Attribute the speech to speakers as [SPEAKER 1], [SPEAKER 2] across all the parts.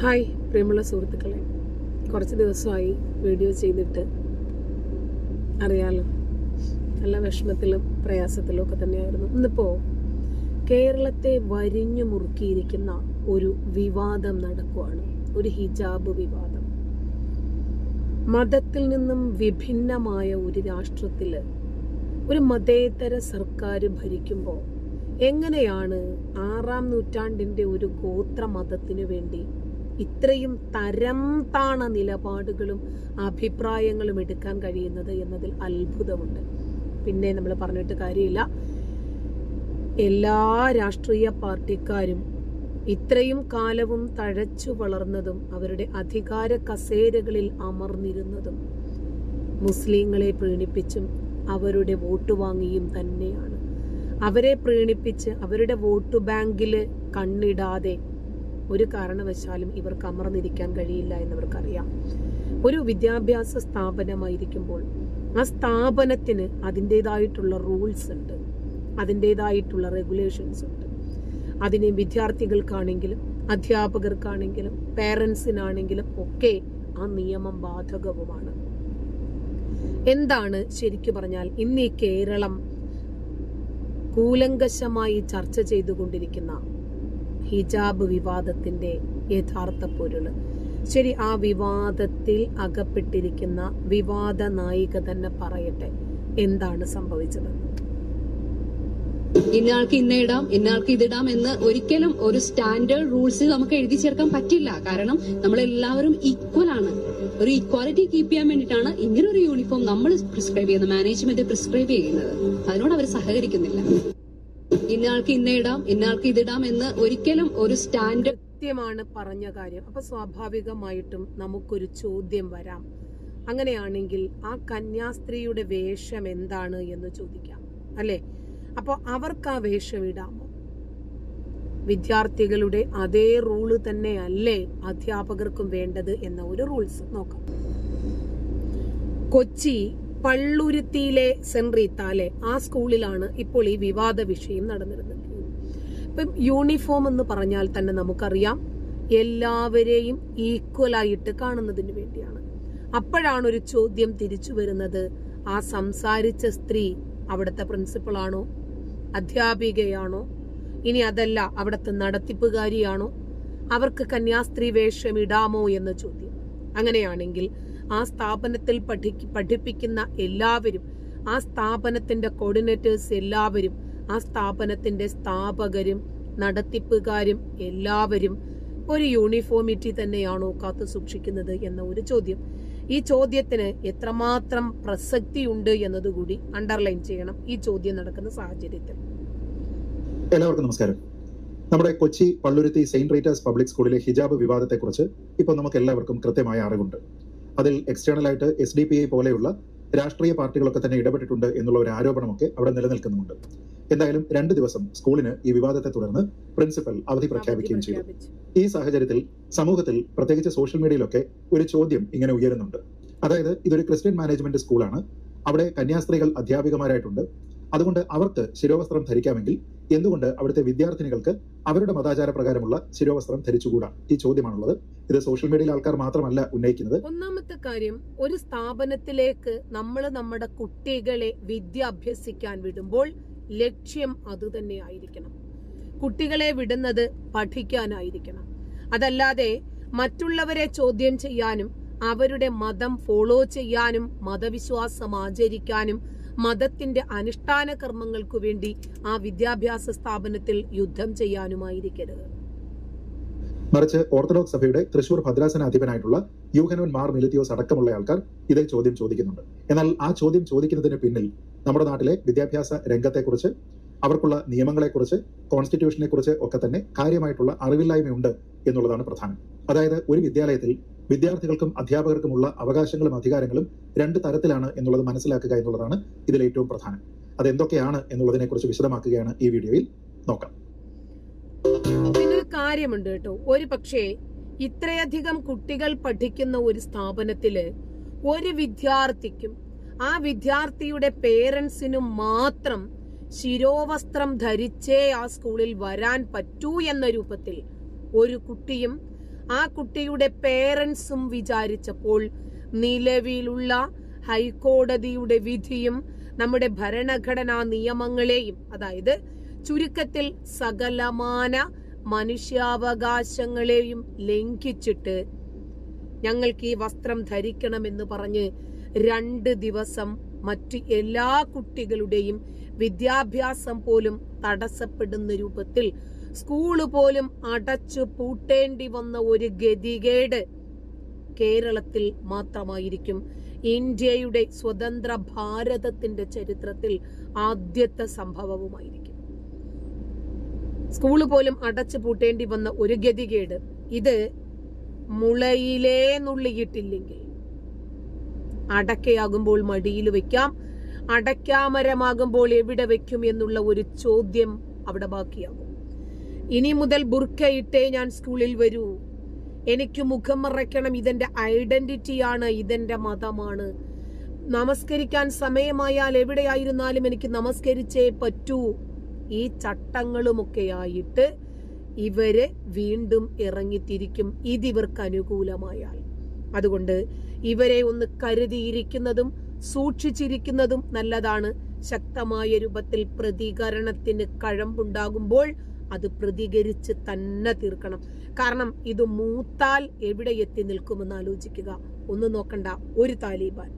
[SPEAKER 1] Hi പ്രിയമുള്ള സുഹൃത്തുക്കളെ. കുറച്ച് ദിവസമായി വീഡിയോ ചെയ്തിട്ട് അറിയാലോ. നല്ല വിഷമത്തിലും പ്രയാസത്തിലും ഒക്കെ തന്നെയായിരുന്നു. ഇന്നിപ്പോൾ കേരളത്തെ വരിഞ്ഞു മുറുക്കിയിരിക്കുന്ന ഒരു വിവാദം നടക്കുകയാണ് ഒരു ഹിജാബ് വിവാദം. മതത്തിൽ നിന്നും വിഭിന്നമായ ഒരു രാഷ്ട്രത്തിൽ ഒരു മതേതര സർക്കാർ ഭരിക്കുമ്പോൾ എങ്ങനെയാണ് ആറാം നൂറ്റാണ്ടിന്റെ ഒരു ഗോത്ര മതത്തിനു വേണ്ടി ഇത്രയും തരം താണ നിലപാടുകളും അഭിപ്രായങ്ങളും എടുക്കാൻ കഴിയുന്നത് എന്നതിൽ അത്ഭുതമുണ്ട്. പിന്നെ നമ്മൾ പറഞ്ഞിട്ട് കാര്യമില്ല. എല്ലാ രാഷ്ട്രീയ പാർട്ടിക്കാരും ഇത്രയും കാലവും തഴച്ചു വളർന്നതും അവരുടെ അധികാര കസേരകളിൽ അമർന്നിരുന്നതും മുസ്ലിങ്ങളെ പ്രീണിപ്പിച്ചും അവരുടെ വോട്ട് വാങ്ങിയും തന്നെയാണ്. അവരെ പ്രീണിപ്പിച്ച് അവരുടെ വോട്ട് ബാങ്കിൽ കണ്ണിടാതെ ഒരു കാരണവശാലും ഇവർക്ക് അമർന്നിരിക്കാൻ കഴിയില്ല എന്നവർക്കറിയാം. ഒരു വിദ്യാഭ്യാസ സ്ഥാപനമായിരിക്കുമ്പോൾ ആ സ്ഥാപനത്തിന് അതിന്റെതായിട്ടുള്ള റൂൾസ് ഉണ്ട്. അതിന്റെതായിട്ടുള്ള റെഗുലേഷൻസ് ഉണ്ട്. അതിന് വിദ്യാർത്ഥികൾക്കാണെങ്കിലും അധ്യാപകർക്കാണെങ്കിലും പേരൻസിനാണെങ്കിലും ഒക്കെ ആ നിയമം ബാധകവുമാണ്. എന്താണ് ശരിക്കു പറഞ്ഞാൽ ഇന്ന് ഈ കേരളം കൂലങ്കശമായി ചർച്ച ചെയ്തുകൊണ്ടിരിക്കുന്ന ഹിജാബ് വിവാദത്തിന്റെ യഥാർത്ഥ പൊരുൾ. ശരി ആ വിവാദത്തിൽ അകപ്പെട്ടിരിക്കുന്ന വിവാദ നായിക തന്നെ പറയട്ടെ. എന്താണ് സംഭവിച്ചത്?
[SPEAKER 2] ഇന്നയാൾക്ക് ഇന്ന ഇടാം ഇന്നയാൾക്ക് ഇതിടാം എന്ന് ഒരിക്കലും ഒരു സ്റ്റാൻഡേർഡ് റൂൾസ് നമുക്ക് എഴുതി ചേർക്കാൻ പറ്റില്ല. കാരണം നമ്മൾ എല്ലാവരും ഈക്വൽ ആണ്. ഒരു ഈക്വാലിറ്റി കീപ്പ് ചെയ്യാൻ വേണ്ടിയിട്ടാണ് ഇങ്ങനെ ഒരു യൂണിഫോം നമ്മൾ പ്രിസ്ക്രൈബ് ചെയ്യുന്നത് മാനേജ്മെന്റ് പ്രിസ്ക്രൈബ് ചെയ്യുന്നത്. അതിനോട് അവർ സഹകരിക്കുന്നില്ല. ഇന്നയാൾക്ക് ഇന്ന ഇടാം ഇന്നയാൾക്ക് ഇതിടാം എന്ന് ഒരിക്കലും ഒരു സ്റ്റാൻഡേർഡ്
[SPEAKER 1] കൃത്യമാണ് പറഞ്ഞ കാര്യം. അപ്പൊ സ്വാഭാവികമായിട്ടും നമുക്കൊരു ചോദ്യം വരാം. അങ്ങനെയാണെങ്കിൽ ആ കന്യാസ്ത്രീയുടെ വേഷം എന്താണ് എന്ന് ചോദിക്കാം. അല്ലെ? അപ്പൊ അവർക്ക് ആ വേഷം ഇടാമോ? വിദ്യാർത്ഥികളുടെ അതേ റൂൾ തന്നെയല്ലേ അധ്യാപകർക്കും വേണ്ടത് എന്ന ഒരു റൂൾസ് നോക്കാം. കൊച്ചി പള്ളുരുത്തിയിലെ സെന്റ് റീത്താലെ ആ സ്കൂളിലാണ് ഇപ്പോൾ ഈ വിവാദ വിഷയം നടന്നിരുന്നത്. ഇപ്പം യൂണിഫോം എന്ന് പറഞ്ഞാൽ തന്നെ നമുക്കറിയാം എല്ലാവരെയും ഈക്വലായിട്ട് കാണുന്നതിന് വേണ്ടിയാണ്. അപ്പോഴാണ് ഒരു ചോദ്യം തിരിച്ചു വരുന്നത് ആ സംസാരിച്ച സ്ത്രീ അവിടുത്തെ പ്രിൻസിപ്പളാണോ അധ്യാപികയാണോ ഇനി അതല്ല അവിടുത്തെ നടത്തിപ്പുകാരിയാണോ അവർക്ക് കന്യാസ്ത്രീ വേഷം ഇടാമോ എന്ന ചോദ്യം. അങ്ങനെയാണെങ്കിൽ ആ സ്ഥാപനത്തിൽ പഠി പഠിപ്പിക്കുന്ന എല്ലാവരും ആ സ്ഥാപനത്തിന്റെ കോർഡിനേറ്റേഴ്സ് എല്ലാവരും ആ സ്ഥാപനത്തിന്റെ സ്ഥാപകരും നടത്തിപ്പുകാരും എല്ലാവരും ഒരു യൂണിഫോമിറ്റി തന്നെയാണോ കാത്തു സൂക്ഷിക്കുന്നത് എന്ന ഒരു ചോദ്യം. ഈ ചോദ്യത്തിന് എത്രമാത്രം പ്രസക്തിയുണ്ട് എന്നതുകൂടി അണ്ടർലൈൻ ചെയ്യണം ഈ ചോദ്യം നടക്കുന്ന സാഹചര്യത്തിൽ.
[SPEAKER 3] എല്ലാവർക്കും നമസ്കാരം. നമ്മുടെ Kochi Palluruthy saint Rita's public സ്കൂളിലെ ഹിജാബ് വിവാദത്തെക്കുറിച്ച് ഇപ്പോൾ നമുക്ക് എല്ലാവർക്കും കൃത്യമായ അറിവുണ്ട്. അതിൽ എക്സ്റ്റേണൽ ആയിട്ട് എസ് ഡി പി ഐ പോലെയുള്ള രാഷ്ട്രീയ പാർട്ടികളൊക്കെ തന്നെ ഇടപെട്ടിട്ടുണ്ട് എന്നുള്ള ഒരു ആരോപണമൊക്കെ അവിടെ നിലനിൽക്കുന്നുണ്ട്. എന്തായാലും രണ്ട് ദിവസം സ്കൂളിന് ഈ വിവാദത്തെ തുടർന്ന് പ്രിൻസിപ്പൽ അവധി പ്രഖ്യാപിക്കുകയും ചെയ്തു. ഈ സാഹചര്യത്തിൽ സമൂഹത്തിൽ പ്രത്യേകിച്ച് സോഷ്യൽ മീഡിയയിലൊക്കെ ഒരു ചോദ്യം ഇങ്ങനെ ഉയരുന്നുണ്ട്. അതായത് ഇതൊരു ക്രിസ്ത്യൻ മാനേജ്മെന്റ് സ്കൂളാണ് അവിടെ കന്യാസ്ത്രീകൾ അധ്യാപികമാരായിട്ടുണ്ട്. അതുകൊണ്ട് അവർക്ക് ശിരോവസ്ത്രം ധരിക്കാമെങ്കിൽ എന്തുകൊണ്ട് അവിടുത്തെ വിദ്യാർത്ഥിനികൾക്ക് അവരുടെ മതാചാര പ്രകാരമുള്ള ശിരോവസ്ത്രം ധരിച്ചുകൂടാ? ഈ ചോദ്യമാണുള്ളത്. ഇത് സോഷ്യൽ മീഡിയയിൽ ആൾക്കാർ മാത്രമല്ല ഉന്നയിക്കുന്നത്.
[SPEAKER 1] ഒന്നാമത്തെ കാര്യം ഒരു സ്ഥാപനത്തിലേക്ക് നമ്മൾ നമ്മുടെ കുട്ടികളെ വിദ്യ അഭ്യസിക്കാൻ വിടുമ്പോൾ ലക്ഷ്യം അതുതന്നെ ആയിരിക്കണം. കുട്ടികളെ വിടുന്നത് പഠിക്കാനായിരിക്കണം. അതല്ലാതെ മറ്റുള്ളവരെ ചോദ്യം ചെയ്യാനും അവരുടെ മതം ഫോളോ ചെയ്യാനും മതവിശ്വാസം ആചരിക്കാനും മതത്തിന്റെ അനുഷ്ഠാന കർമ്മങ്ങൾക്കു വേണ്ടി ആ വിദ്യാഭ്യാസ സ്ഥാപനത്തിൽ യുദ്ധം ചെയ്യാനുമായിരിക്കരുത്.
[SPEAKER 3] മറിച്ച് ഓർത്തഡോക്സ് സഭയുടെ തൃശൂർ ഭദ്രാസന അധിപനായിട്ടുള്ള യൂഹനോൻ മാർ മിലിത്തിയോസ് അടക്കമുള്ള ആൾക്കാർ ഇതേ ചോദ്യം ചോദിക്കുന്നുണ്ട്. എന്നാൽ ആ ചോദ്യം ചോദിക്കുന്നതിന് പിന്നിൽ നമ്മുടെ നാട്ടിലെ വിദ്യാഭ്യാസ രംഗത്തെക്കുറിച്ച് അവർക്കുള്ള നിയമങ്ങളെക്കുറിച്ച് കോൺസ്റ്റിറ്റ്യൂഷനെക്കുറിച്ച് ഒക്കെ തന്നെ കാര്യമായിട്ടുള്ള അറിവില്ലായ്മയുണ്ട് എന്നുള്ളതാണ് പ്രധാനം. അതായത് ഒരു വിദ്യാലയത്തിൽ വിദ്യാർത്ഥികൾക്കും അധ്യാപകർക്കുമുള്ള അവകാശങ്ങളും അധികാരങ്ങളും രണ്ട് തരത്തിലാണ് എന്നുള്ളത് മനസ്സിലാക്കുക എന്നുള്ളതാണ് ഇതിൽ ഏറ്റവും പ്രധാനം. അതെന്തൊക്കെയാണ് എന്നുള്ളതിനെക്കുറിച്ച് വിശദമാക്കുകയാണ് ഈ വീഡിയോയിൽ. നോക്കാം.
[SPEAKER 1] ഇതിനൊരു കാര്യമുണ്ട് കേട്ടോ. ഒരു പക്ഷേ ഇത്രയധികം കുട്ടികൾ പഠിക്കുന്ന ഒരു സ്ഥാപനത്തിൽ ഒരു വിദ്യാർത്ഥിക്കും ആ വിദ്യാർത്ഥിയുടെ പേരൻസിനും മാത്രം ശിരോവസ്ത്രം ധരിച്ചേ ആ സ്കൂളിൽ വരാൻ പറ്റൂ എന്ന രൂപത്തിൽ ഒരു കുട്ടിയും ആ കുട്ടിയുടെ പേരൻസും വിചാരിച്ചപ്പോൾ നിലവിലുള്ള ഹൈക്കോടതിയുടെ വിധിയും നമ്മുടെ ഭരണഘടനാ നിയമങ്ങളെയും അതായത് ചുരുക്കത്തിൽ സകലമാന മനുഷ്യാവകാശങ്ങളെയും ലംഘിച്ചിട്ട് ഞങ്ങൾക്ക് ഈ വസ്ത്രം ധരിക്കണമെന്ന് പറഞ്ഞ് രണ്ട് ദിവസം മറ്റ് എല്ലാ കുട്ടികളുടെയും വിദ്യാഭ്യാസം പോലും തടസ്സപ്പെടുന്ന രൂപത്തിൽ സ്കൂൾ പോലും അടച്ചു പൂട്ടേണ്ടി വന്ന ഒരു ഗതികേട് കേരളത്തിൽ മാത്രമായിരിക്കും. ഇന്ത്യയുടെ സ്വതന്ത്ര ഭാരതത്തിന്റെ ചരിത്രത്തിൽ ആദ്യത്തെ സംഭവവുമായിരിക്കും. സ്കൂൾ പോലും അടച്ചു പൂട്ടേണ്ടി വന്ന ഒരു ഗതികേട് ഇത് മുളയിലേ നുള്ളിയിട്ടില്ലെങ്കിൽ. അടക്കയാകുമ്പോൾ മടിയിൽ വെക്കാം. അടയ്ക്കാമരമാകുമ്പോൾ എവിടെ വെക്കും എന്നുള്ള ഒരു ചോദ്യം അവിടെ ബാക്കിയാകും. ഇനി മുതൽ ബുർക്കയിട്ടേ ഞാൻ സ്കൂളിൽ വരൂ. എനിക്ക് മുഖം മറയ്ക്കണം ഇതെന്റെ ഐഡന്റിറ്റിയാണ് ഇതെന്റെ മതമാണ്. നമസ്കരിക്കാൻ സമയമായാൽ എവിടെയായിരുന്നാലും എനിക്ക് നമസ്കരിച്ചേ പറ്റൂ. ഈ ചട്ടങ്ങളുമൊക്കെയായിട്ട് ഇവർ വീണ്ടും ഇറങ്ങിത്തിരിക്കും. ഇതിവർക്ക് അനുകൂലമായാൽ. അതുകൊണ്ട് ഇവരെ ഒന്ന് കരുതിയിരിക്കുന്നതും സൂക്ഷിച്ചിരിക്കുന്നതും നല്ലതാണ്. ശക്തമായ രൂപത്തിൽ പ്രതികരണത്തിന് കഴമ്പുണ്ടാകുമ്പോൾ അത് പ്രതികരിച്ച് തന്നെ തീർക്കണം. കാരണം ഇത് മൂത്താൽ എവിടെ എത്തി നിൽക്കുമെന്ന് ആലോചിക്കുക. ഒന്ന് നോക്കണ്ട ഒരു താലിബാൻ.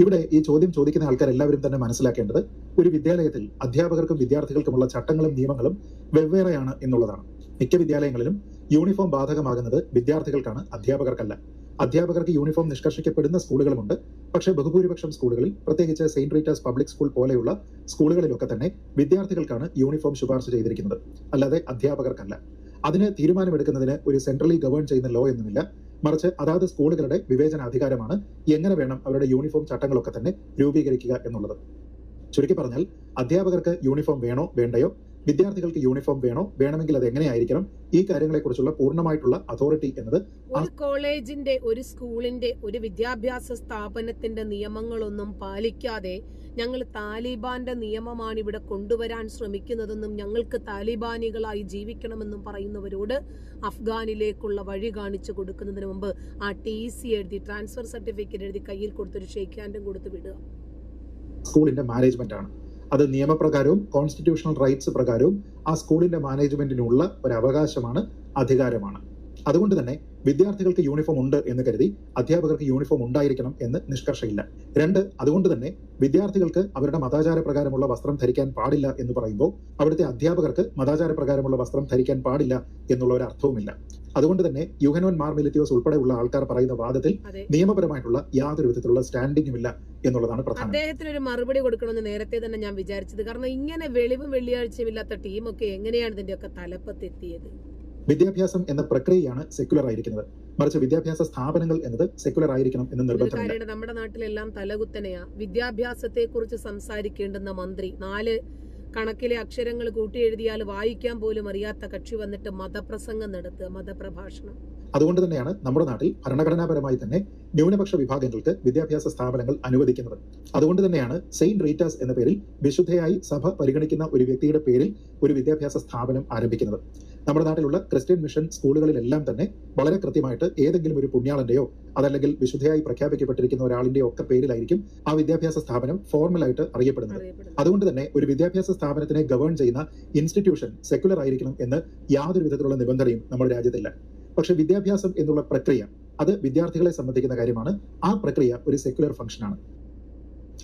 [SPEAKER 3] ഇവിടെ ഈ ചോദ്യം ചോദിക്കുന്ന ആൾക്കാർ എല്ലാവരും തന്നെ മനസ്സിലാക്കേണ്ടത് ഒരു വിദ്യാലയത്തിൽ അധ്യാപകർക്കും വിദ്യാർത്ഥികൾക്കുമുള്ള ചട്ടങ്ങളും നിയമങ്ങളും വെവ്വേറെയാണ് എന്നുള്ളതാണ്. മിക്ക വിദ്യാലയങ്ങളിലും യൂണിഫോം ബാധകമാകുന്നത് വിദ്യാർത്ഥികൾക്കാണ് അധ്യാപകർക്കല്ല. അധ്യാപകർക്ക് യൂണിഫോം നിഷ്കർഷിക്കപ്പെടുന്ന സ്കൂളുകളുമുണ്ട്. പക്ഷേ ബഹുഭൂരിപക്ഷം സ്കൂളുകളിൽ പ്രത്യേകിച്ച് സെയിന്റ് റീറ്റേഴ്സ് പബ്ലിക് സ്കൂൾ പോലെയുള്ള സ്കൂളുകളിലൊക്കെ തന്നെ വിദ്യാർത്ഥികൾക്കാണ് യൂണിഫോം ശുപാർശ ചെയ്തിരിക്കുന്നത്. അല്ലാതെ അധ്യാപകർക്കല്ല. അതിന് തീരുമാനമെടുക്കുന്നതിന് ഒരു സെൻട്രലി ഗവേൺ ചെയ്യുന്ന ലോ എന്നുമില്ല മറിച്ച് അതാത് സ്കൂളുകളുടെ വിവേചനാധികാരമാണ് എങ്ങനെ വേണം അവരുടെ യൂണിഫോം ചട്ടങ്ങളൊക്കെ തന്നെ രൂപീകരിക്കുക എന്നുള്ളത്. ചുരുക്കി പറഞ്ഞാൽ അധ്യാപകർക്ക് യൂണിഫോം വേണോ വേണ്ടയോ വിദ്യാർത്ഥികൾക്ക് യൂണിഫോം വേണോ? വേണമെങ്കിൽ അത് എങ്ങനെയായിരിക്കണം? ഈ കാര്യങ്ങളെക്കുറിച്ചുള്ള പൂർണമായിട്ടുള്ള അതോറിറ്റി എന്നത്
[SPEAKER 1] ഒരു കോളേജിന്റെ ഒരു സ്കൂളിന്റെ ഒരു വിദ്യാഭ്യാസ സ്ഥാപനത്തിന്റെ നിയമങ്ങളൊന്നും പാലിക്കാതെ ഞങ്ങൾ താലിബാന്റെ നിയമമാണ് ഇവിടെ കൊണ്ടുവരാൻ ശ്രമിക്കുന്നതെന്നും ഞങ്ങൾക്ക് താലിബാനികളായി ജീവിക്കണമെന്നും പറയുന്നവരോട് അഫ്ഗാനിലേക്കുള്ള വഴി കാണിച്ചു കൊടുക്കുന്നതിന് മുമ്പ് ആ ടി സി എഴുതി ട്രാൻസ്ഫർ സർട്ടിഫിക്കറ്റ് എഴുതി കയ്യിൽ കൊടുത്തൊരു ഷെയ്ക്ക് ഹാൻഡും കൊടുത്ത് വിടുക.
[SPEAKER 3] സ്കൂളിന്റെ മാനേജ്മെന്റ് ആണ്. അത് നിയമപ്രകാരവും കോൺസ്റ്റിറ്റ്യൂഷണൽ റൈറ്റ്സ് പ്രകാരവും ആ സ്കൂളിന്റെ മാനേജ്മെന്റിനുള്ള ഒരു അവകാശമാണ് അധികാരമാണ്. അതുകൊണ്ട് തന്നെ വിദ്യാർത്ഥികൾക്ക് യൂണിഫോം ഉണ്ട് എന്ന് കരുതി അധ്യാപകർക്ക് യൂണിഫോം ഉണ്ടായിരിക്കണം എന്ന് നിഷ്കർഷയില്ല. രണ്ട് അതുകൊണ്ട് തന്നെ വിദ്യാർത്ഥികൾക്ക് അവരുടെ മതാചാര പ്രകാരമുള്ള വസ്ത്രം ധരിക്കാൻ പാടില്ല എന്ന് പറയുമ്പോൾ അവിടുത്തെ അധ്യാപകർക്ക് മതാചാര പ്രകാരമുള്ള വസ്ത്രം ധരിക്കാൻ പാടില്ല എന്നുള്ള ഒരു അർത്ഥവുമില്ല. അതുകൊണ്ട് തന്നെ യുഹനോൻ മാർ മിലിറ്റിയോസ് ഉൾപ്പെടെയുള്ള ആൾക്കാർ പറയുന്ന വാദത്തിൽ നിയമപരമായിട്ടുള്ള യാതൊരു വിധത്തിലുള്ള സ്റ്റാൻഡിങ്ങും ഇല്ല എന്നുള്ളതാണ് പ്രധാനം.
[SPEAKER 1] അദ്ദേഹത്തിന് ഒരു മറുപടി കൊടുക്കണമെന്ന് നേരത്തെ തന്നെ ഞാൻ വിചാരിച്ചത്. കാരണം ഇങ്ങനെ വെളിവും വെള്ളിയാഴ്ചയും ഇല്ലാത്ത ടീമൊക്കെ എങ്ങനെയാണ് ഇതിന്റെയൊക്കെ തലപ്പത്തെത്തിയത്?
[SPEAKER 3] വിദ്യാഭ്യാസം എന്ന പ്രക്രിയയാണ് സെക്യുലർ ആയിരിക്കുന്നത്. മറിച്ച് വിദ്യാഭ്യാസ സ്ഥാപനങ്ങൾ എന്നത് സെക്യുലർ ആയിരിക്കണം എന്ന്
[SPEAKER 1] നിർബന്ധം
[SPEAKER 3] നിർബന്ധമില്ല
[SPEAKER 1] നമ്മുടെ നാട്ടിലെല്ലാം തലകുത്തനെയാ. വിദ്യാഭ്യാസത്തെ കുറിച്ച് സംസാരിക്കേണ്ടുന്ന മന്ത്രി നാല് കണക്കിലെ അക്ഷരങ്ങൾ കൂട്ടി എഴുതിയാൽ വായിക്കാൻ പോലും അറിയാത്ത കക്ഷി വന്നിട്ട് മതപ്രസംഗം നടത്തുക മതപ്രഭാഷണം.
[SPEAKER 3] അതുകൊണ്ട് തന്നെയാണ് നമ്മുടെ നാട്ടിൽ ഭരണഘടനാപരമായി തന്നെ ന്യൂനപക്ഷ വിഭാഗങ്ങൾക്ക് വിദ്യാഭ്യാസ സ്ഥാപനങ്ങൾ അനുവദിക്കുന്നത്. അതുകൊണ്ട് തന്നെയാണ് സെയിന്റ് റീറ്റാസ് എന്ന പേരിൽ വിശുദ്ധയായി സഭ പരിഗണിക്കുന്ന ഒരു വ്യക്തിയുടെ പേരിൽ ഒരു വിദ്യാഭ്യാസ സ്ഥാപനം ആരംഭിക്കുന്നത്. നമ്മുടെ നാട്ടിലുള്ള ക്രിസ്ത്യൻ മിഷൻ സ്കൂളുകളിലെല്ലാം തന്നെ വളരെ കൃത്യമായിട്ട് ഏതെങ്കിലും ഒരു പുണ്യാളന്റെയോ അതല്ലെങ്കിൽ വിശുദ്ധയായി പ്രഖ്യാപിക്കപ്പെട്ടിരിക്കുന്ന ഒരാളിന്റെയോ ഒക്കെ പേരിലായിരിക്കും ആ വിദ്യാഭ്യാസ സ്ഥാപനം ഫോർമലായിട്ട് അറിയപ്പെടുന്നത്.
[SPEAKER 1] അറിയപ്പെടുന്നത്.
[SPEAKER 3] അതുകൊണ്ട് തന്നെ ഒരു വിദ്യാഭ്യാസ സ്ഥാപനത്തിനെ ഗവേൺ ചെയ്യുന്ന ഇൻസ്റ്റിറ്റ്യൂഷൻ സെക്യുലർ ആയിരിക്കണം എന്ന് യാതൊരു വിധത്തിലുള്ള നിബന്ധനയും നമ്മുടെ രാജ്യത്തില്ല. പക്ഷെ വിദ്യാഭ്യാസം എന്നുള്ള പ്രക്രിയ അത് വിദ്യാർത്ഥികളെ സംബന്ധിക്കുന്ന കാര്യമാണ്. ആ പ്രക്രിയ ഒരു സെക്യുലർ ഫംഗ്ഷനാണ്.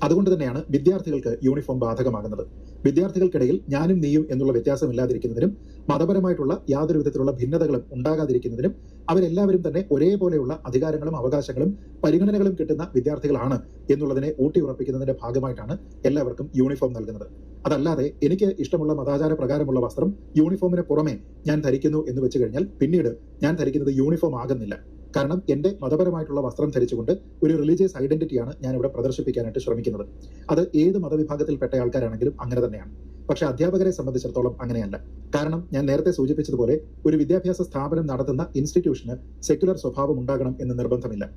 [SPEAKER 3] അതുകൊണ്ട് തന്നെയാണ് വിദ്യാർത്ഥികൾക്ക് യൂണിഫോം ബാധകമാകുന്നത്. വിദ്യാർത്ഥികൾക്കിടയിൽ ഞാനും നീയും എന്നുള്ള വ്യത്യാസമില്ലാതിരിക്കുന്നതിനും മതപരമായിട്ടുള്ള യാതൊരു വിധത്തിലുള്ള ഭിന്നതകളും ഉണ്ടാകാതിരിക്കുന്നതിനും അവരെല്ലാവരും തന്നെ ഒരേപോലെയുള്ള അധികാരങ്ങളും അവകാശങ്ങളും പരിഗണനകളും കിട്ടുന്ന വിദ്യാർത്ഥികളാണ് എന്നുള്ളതിനെ ഊട്ടിയുറപ്പിക്കുന്നതിന്റെ ഭാഗമായിട്ടാണ് എല്ലാവർക്കും യൂണിഫോം നൽകുന്നത്. അതല്ലാതെ എനിക്ക് ഇഷ്ടമുള്ള മതാചാര പ്രകാരമുള്ള വസ്ത്രം യൂണിഫോമിന് പുറമെ ഞാൻ ധരിക്കുന്നു എന്ന് വെച്ച് കഴിഞ്ഞാൽ പിന്നീട് ഞാൻ ധരിക്കുന്നത് യൂണിഫോം ആകുന്നില്ല. കാരണം എന്റെ മതപരമായിട്ടുള്ള വസ്ത്രം ധരിച്ചുകൊണ്ട് ഒരു റിലീജിയസ് ഐഡന്റിറ്റിയാണ് ഞാൻ ഇവിടെ പ്രദർശിപ്പിക്കാനായിട്ട് ശ്രമിക്കുന്നത്. അത് ഏത് മതവിഭാഗത്തിൽപ്പെട്ട ആൾക്കാരാണെങ്കിലും അങ്ങനെ തന്നെയാണ്. പക്ഷെ അധ്യാപകരെ സംബന്ധിച്ചിടത്തോളം അങ്ങനെയല്ല. കാരണം ഞാൻ നേരത്തെ സൂചിപ്പിച്ചതുപോലെ ഒരു വിദ്യാഭ്യാസ സ്ഥാപനം നടത്തുന്ന ഇൻസ്റ്റിറ്റ്യൂഷന് സെക്യുലർ സ്വഭാവം ഉണ്ടാകണം എന്ന് നിർബന്ധമില്ല.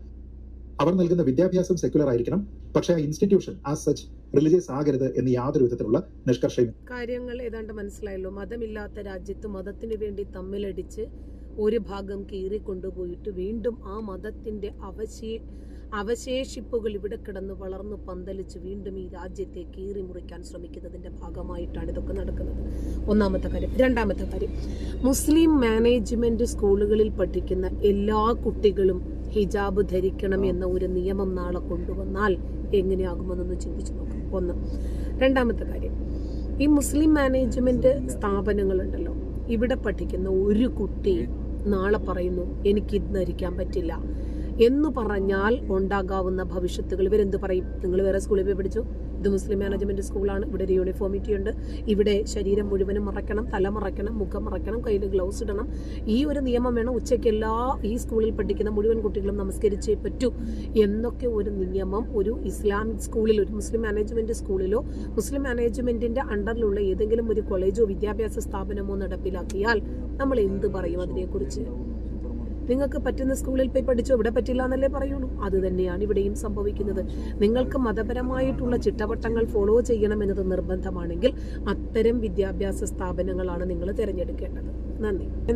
[SPEAKER 3] അവർ നൽകുന്ന വിദ്യാഭ്യാസം സെക്യുലർ ആയിരിക്കണം. പക്ഷേ ആ ഇൻസ്റ്റിറ്റ്യൂഷൻ ആ സച്ച് റിലീജിയസ് ആകരുത് എന്ന് യാതൊരു വിധത്തിലുള്ള നിഷ്കർഷയും
[SPEAKER 1] കാര്യങ്ങൾ ഏതാണ്ട് മനസ്സിലായല്ലോ. മതമില്ലാത്ത രാജ്യത്ത് മതത്തിന് വേണ്ടി തമ്മിലടിച്ച് ഒരു ഭാഗം കീറി കൊണ്ടുപോയിട്ട് വീണ്ടും ആ മതത്തിന്റെ അവശേ അവശേഷിപ്പുകൾ ഇവിടെ കിടന്ന് വളർന്ന് പന്തലിച്ച് വീണ്ടും ഈ രാജ്യത്തെ കീറി മുറിക്കാൻ ശ്രമിക്കുന്നതിന്റെ ഭാഗമായിട്ടാണ് ഇതൊക്കെ നടക്കുന്നത്. ഒന്നാമത്തെ കാര്യം. രണ്ടാമത്തെ കാര്യം. മുസ്ലിം മാനേജ്മെന്റ് സ്കൂളുകളിൽ പഠിക്കുന്ന എല്ലാ കുട്ടികളും ഹിജാബ് ധരിക്കണം എന്ന ഒരു നിയമം നാളെ കൊണ്ടുവന്നാൽ എങ്ങനെയാകുമെന്നൊന്ന് ചിന്തിച്ചു നോക്കാം. ഒന്ന്. രണ്ടാമത്തെ കാര്യം. ഈ മുസ്ലിം മാനേജ്മെന്റ് സ്ഥാപനങ്ങളുണ്ടല്ലോ. ഇവിടെ പഠിക്കുന്ന ഒരു കുട്ടി നാളെ പറയുന്നു എനിക്ക് ഇത് ധരിക്കാൻ പറ്റില്ല. എന്ന് പറഞ്ഞാൽ ഉണ്ടാകാവുന്ന ഭവിഷ്യത്തുകൾ ഇവരെന്ത് പറയും? നിങ്ങൾ വേറെ സ്കൂളിൽ പോയി പഠിച്ചു? ഇത് മുസ്ലിം മാനേജ്മെന്റ് സ്കൂളാണ്. ഇവിടെ ഒരു യൂണിഫോമിറ്റി ഉണ്ട്. ഇവിടെ ശരീരം മുഴുവനും മറക്കണം തല മറക്കണം മുഖം മറക്കണം കയ്യിൽ ഗ്ലൗസ് ഇടണം. ഈ ഒരു നിയമം വേണം ഉച്ചയ്ക്ക് എല്ലാ ഈ സ്കൂളിൽ പഠിക്കുന്ന മുഴുവൻ കുട്ടികളും നമസ്കരിച്ചേ പറ്റൂ എന്നൊക്കെ ഒരു നിയമം ഒരു ഇസ്ലാമിക് സ്കൂളിൽ ഒരു മുസ്ലിം മാനേജ്മെന്റ് സ്കൂളിലോ മുസ്ലിം മാനേജ്മെന്റിന്റെ അണ്ടറിലുള്ള ഏതെങ്കിലും ഒരു കോളേജോ വിദ്യാഭ്യാസ സ്ഥാപനമോ നടപ്പിലാക്കിയാൽ നമ്മൾ എന്ത് പറയും അതിനെക്കുറിച്ച്? നിങ്ങൾക്ക് പറ്റുന്ന സ്കൂളിൽ പോയി പഠിച്ചോ? ഇവിടെ പറ്റില്ല എന്നല്ലേ പറയുള്ളൂ. അത് തന്നെയാണ് ഇവിടെയും സംഭവിക്കുന്നത്. നിങ്ങൾക്ക് മതപരമായിട്ടുള്ള ചിട്ടവട്ടങ്ങൾ ഫോളോ ചെയ്യണം എന്നത് നിർബന്ധമാണെങ്കിൽ അത്തരം വിദ്യാഭ്യാസ സ്ഥാപനങ്ങളാണ് നിങ്ങൾ തിരഞ്ഞെടുക്കേണ്ടത്. നന്ദി.